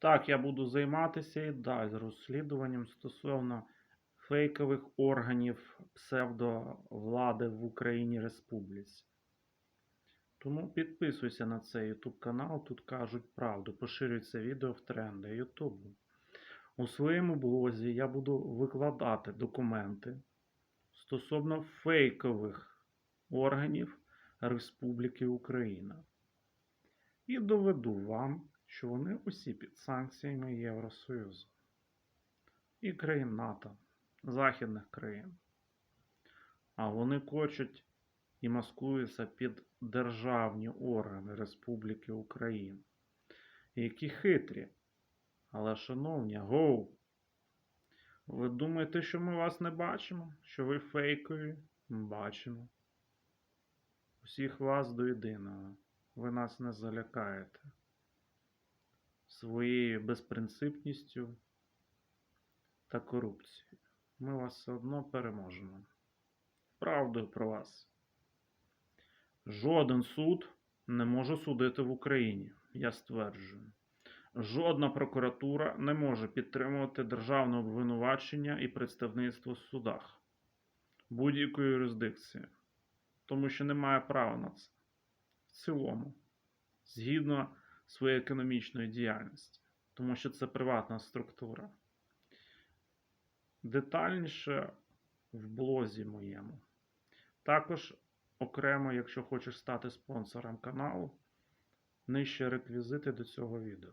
Так, я буду займатися і далі розслідуванням стосовно фейкових органів псевдовлади в Україні Республіці. Тому підписуйся на цей YouTube канал, тут кажуть правду, поширюй це відео в тренди Ютубу. У своєму блозі я буду викладати документи стосовно фейкових органів Республіки Україна. І доведу вам, що вони усі під санкціями Євросоюзу і країн НАТО, західних країн. А вони хочуть і маскуються під державні органи Республіки Україна, які хитрі. Але, шановні, гоу, ви думаєте, що ми вас не бачимо? Що ви фейкові? Бачимо. Усіх вас до єдиного. Ви нас не залякаєте своєю безпринципністю та корупцією. Ми вас все одно переможемо. Правдою про вас. Жоден суд не може судити в Україні, я стверджую. Жодна прокуратура не може підтримувати державне обвинувачення і представництво в судах будь-якої юрисдикції, тому що немає права на це. В цілому, згідно своєї економічної діяльності, тому що це приватна структура. Детальніше в блозі моєму. Також окремо, якщо хочеш стати спонсором каналу, нижче реквізити до цього відео.